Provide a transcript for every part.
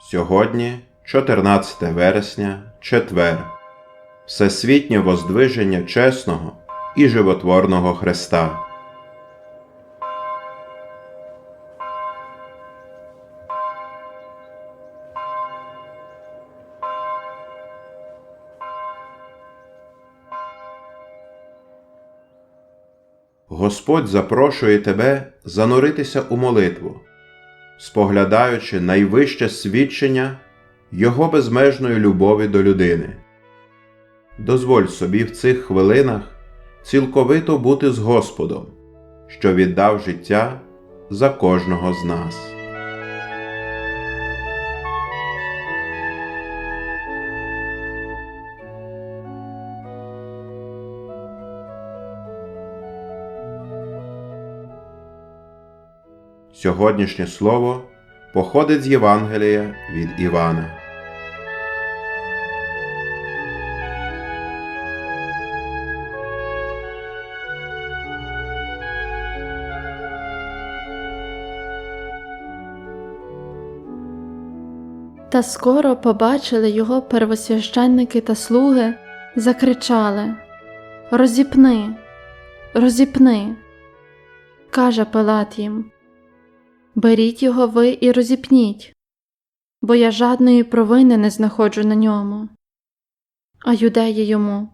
Сьогодні, 14 вересня, четвер, Всесвітнє воздвиження чесного і животворного Христа. Господь запрошує тебе зануритися у молитву, споглядаючи найвище свідчення Його безмежної любові до людини. Дозволь собі в цих хвилинах цілковито бути з Господом, що віддав життя за кожного з нас. Сьогоднішнє слово походить з Євангелія від Івана. Та скоро побачили його первосвященники та слуги, закричали Розіпни, розіпни. Каже Пилат їм Беріть його ви і розіпніть, бо я жадної провини не знаходжу на ньому. А юдеї йому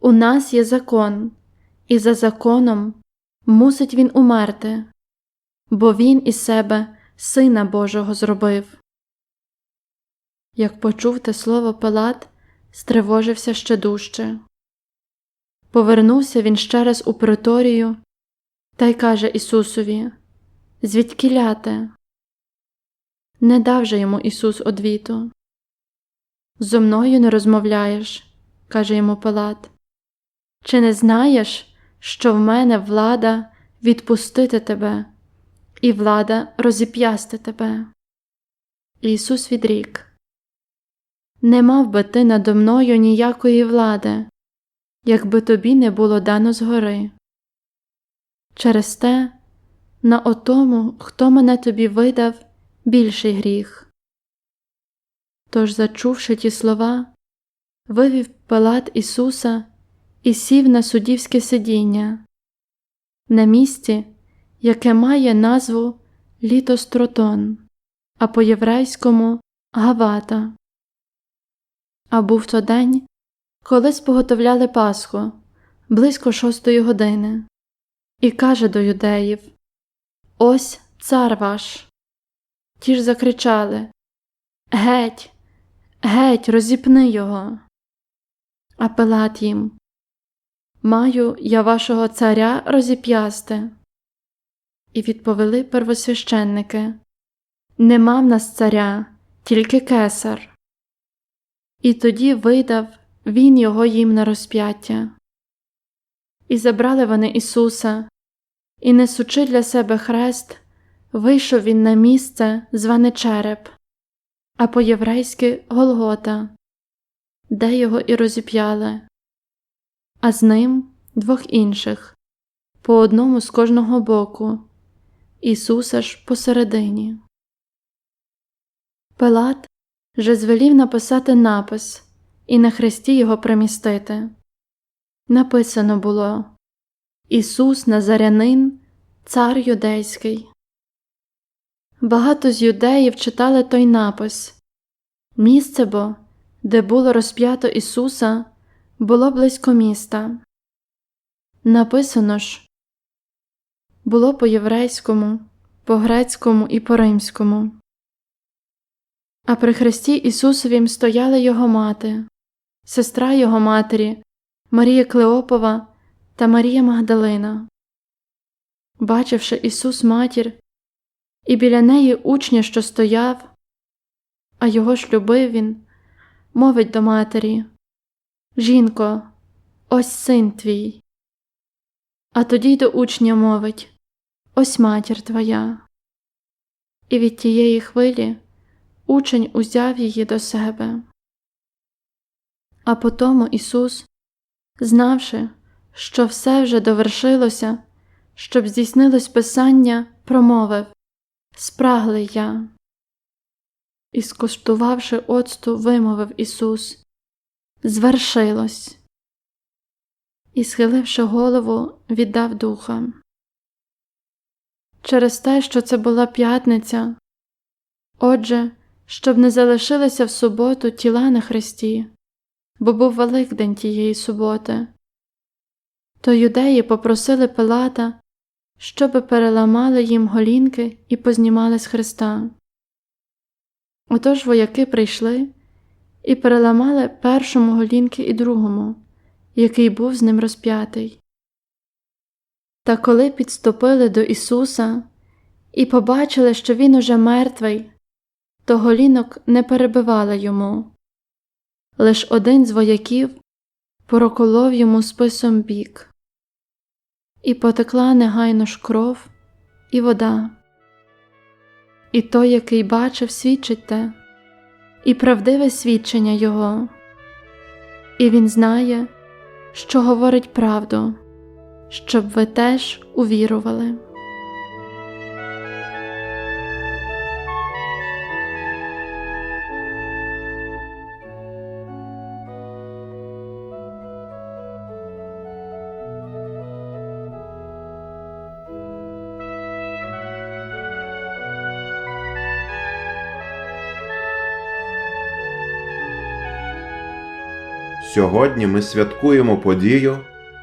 У нас є закон, і за законом мусить він умерти, бо він із себе Сина Божого зробив. Як почув те слово Пилат, стривожився ще дужче. Повернувся він ще раз у приторію та й каже Ісусові Звідки ляте? Не дав же йому Ісус одвіту. Зо мною не розмовляєш, каже йому Пилат. Чи не знаєш, що в мене влада відпустити тебе, і влада розіп'ясти тебе? Ісус відрік. Не мав би ти надо мною ніякої влади, якби тобі не було дано згори. Через те, на отому, хто мене тобі видав, більший гріх. Тож, зачувши ті слова, вивів Пилат Ісуса і сів на суддівське сидіння, на місці, яке має назву Літостротон, а по єврейському Гавата. А був то день, коли споготовляли Пасху близько шостої години, і каже до юдеїв Ось цар ваш. Ті ж закричали Геть, геть, розіпни його. А Пилат їм Маю я вашого царя розіп'ясти. І відповіли первосвященники Нема в нас царя, тільки кесар. І тоді видав він його їм на розп'яття. І забрали вони Ісуса, і, несучи для себе хрест, вийшов він на місце, зване череп, а по єврейськи Голгота, де його і розіп'яли, а з ним двох інших, по одному з кожного боку, Ісуса ж посередині. Пилат же звелів написати напис і на хресті його примістити. Написано було Ісус Назарянин, Цар Юдейський. Багато з юдеїв читали той напис Місце бо, де було розп'ято Ісуса, було близько міста. Написано ж було по єврейському, по грецькому і по римському. А при хресті Ісусовім стояла його мати, сестра його матері, Марія Клеопова та Марія Магдалина. Бачивши Ісус матір, і біля неї учня, що стояв, а його ж любив він, мовить до матері Жінко, ось син твій. А тоді й до учня мовить Ось матір твоя. І від тієї хвилі учень узяв її до себе. А потому Ісус, знавши, що все вже довершилося, щоб здійснилось Писання, промовив Спраглий я. І, скуштувавши оцту, вимовив Ісус Звершилось. І, схиливши голову, віддав духа. Через те, що це була п'ятниця. Отже, щоб не залишилися в суботу тіла на хресті, бо був Великдень тієї суботи. То юдеї попросили Пилата, щоби переламали їм голінки і познімали з хреста. Отож вояки прийшли і переламали першому голінки і другому, який був з ним розп'ятий. Та коли підступили до Ісуса і побачили, що Він уже мертвий, то голінок не перебивали йому. Лиш один з вояків проколов йому списом бік, і потекла негайно ж кров і вода. І той, який бачив, свідчить те, і правдиве свідчення Його, і він знає, що говорить правду, щоб ви теж увірували. Сьогодні ми святкуємо подію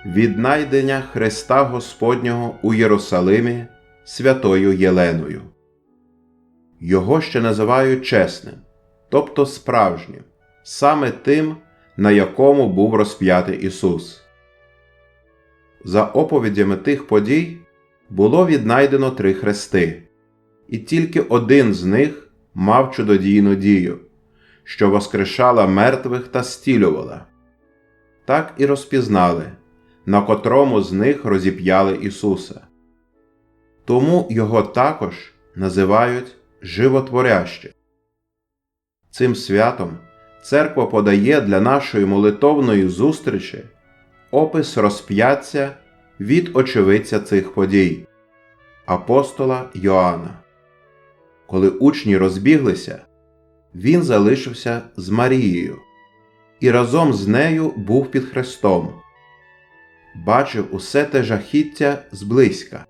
віднайдення Христа Господнього у Єрусалимі святою Єленою. Його ще називають чесним, тобто справжнім, саме тим, на якому був розп'ятий Ісус. За оповідями тих подій було віднайдено три хрести, і тільки один з них мав чудодійну дію, що воскрешала мертвих та стілювала. Так і розпізнали, на котрому з них розіп'яли Ісуса. Тому його також називають животворяще. Цим святом церква подає для нашої молитовної зустрічі опис розп'яття від очевидця цих подій, апостола Йоанна. Коли учні розбіглися, він залишився з Марією і разом з нею був під Христом, бачив усе те жахіття зблизька.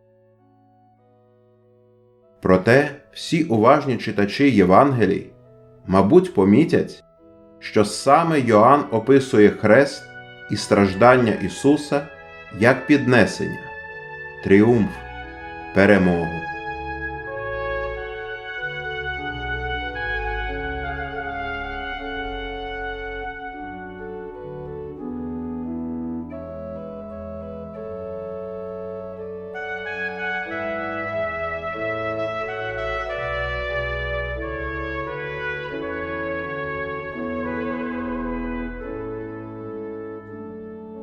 Проте всі уважні читачі Євангелій, мабуть, помітять, що саме Йоанн описує хрест і страждання Ісуса як піднесення, тріумф, перемогу.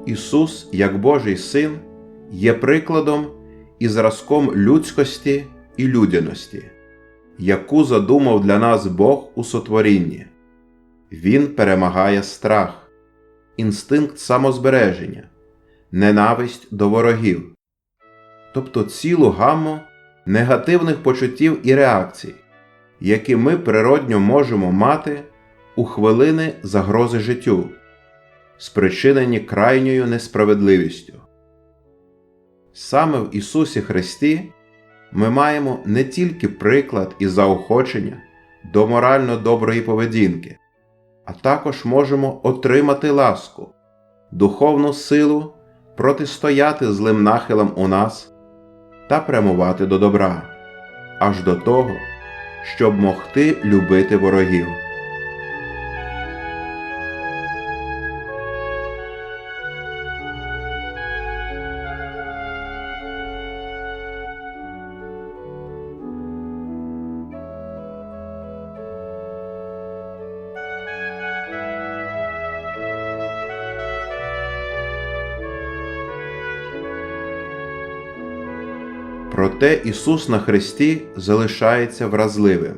Ісус, як Божий Син, є прикладом і зразком людськості і людяності, яку задумав для нас Бог у сотворінні. Він перемагає страх, інстинкт самозбереження, ненависть до ворогів, тобто цілу гамму негативних почуттів і реакцій, які ми природньо можемо мати у хвилини загрози життю спричинені крайньою несправедливістю. Саме в Ісусі Христі ми маємо не тільки приклад і заохочення до морально доброї поведінки, а також можемо отримати ласку, духовну силу протистояти злим нахилам у нас та прямувати до добра, аж до того, щоб могти любити ворогів. Проте Ісус на Христі залишається вразливим,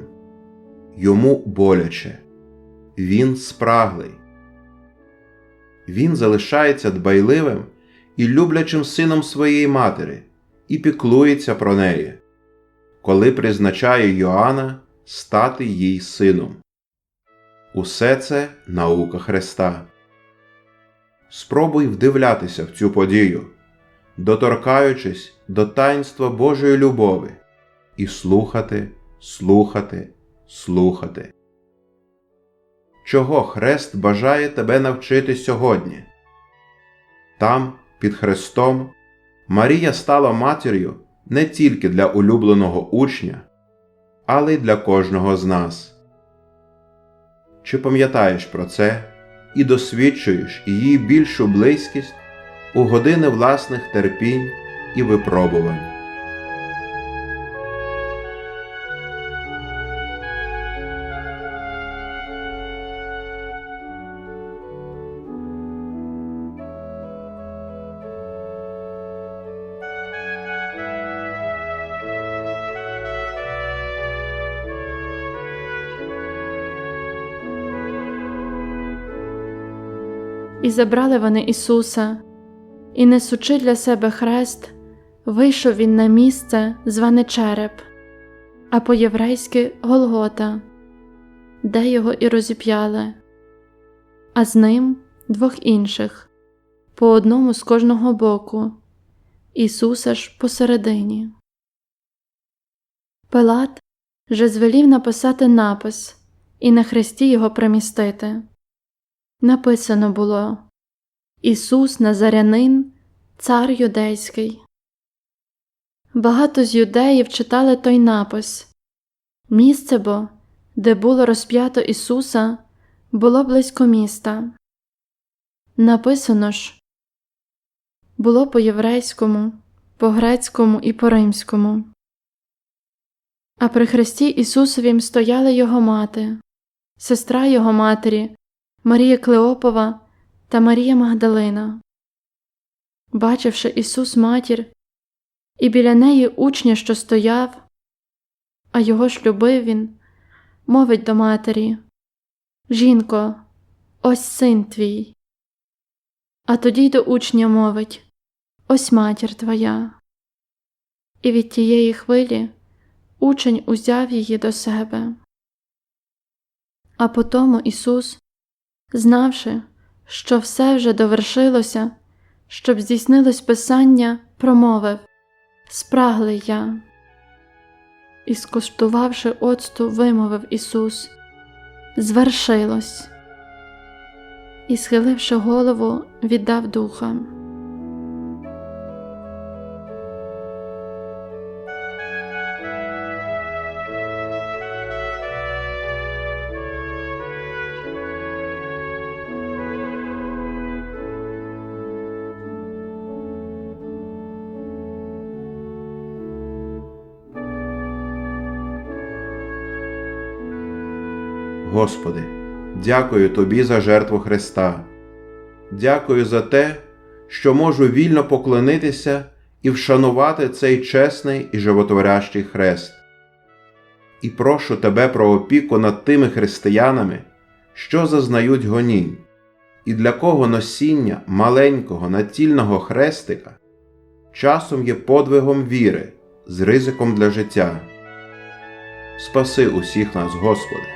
йому боляче, Він спраглий. Він залишається дбайливим і люблячим сином своєї матері і піклується про неї, коли призначає Йоанна стати їй сином. Усе це наука Христа. Спробуй вдивлятися в цю подію, доторкаючись до таїнства Божої любові, і слухати, слухати, слухати. Чого Хрест бажає тебе навчити сьогодні? Там, під Христом, Марія стала матір'ю не тільки для улюбленого учня, але й для кожного з нас. Чи пам'ятаєш про це і досвідчуєш її більшу близькість у години власних терпінь і випробувань? І забрали вони Ісуса, і, несучи для себе хрест, вийшов він на місце, зване Череп, а по-єврейськи Голгота, де його і розіп'яли, а з ним двох інших, по одному з кожного боку, Ісуса ж посередині. Пилат же звелів написати напис і на хресті його примістити. Написано було Ісус Назарянин, цар юдейський. Багато з юдеїв читали той напис Місце бо, де було розп'ято Ісуса, було близько міста. Написано ж було по єврейському, по грецькому і по римському. А при хресті Ісусовім стояла його мати, сестра його матері. Марія Клеопова та Марія Магдалина. Бачивши Ісус матір, і біля неї учня, що стояв, а його ж любив він, мовить до матері Жінко, ось син твій. А тоді й до учня мовить Ось матір твоя. І від тієї хвилі учень узяв її до себе. А потому Ісус знавши, що все вже довершилося, щоб здійснилось Писання, промовив Спраглий я. І, скуштувавши оцту, вимовив Ісус Звершилось. І, схиливши голову, віддав духа. Господи, дякую Тобі за жертву Христа. Дякую за те, що можу вільно поклонитися і вшанувати цей чесний і животворящий хрест. І прошу Тебе про опіку над тими християнами, що зазнають гонінь, і для кого носіння маленького натільного хрестика часом є подвигом віри з ризиком для життя. Спаси усіх нас, Господи.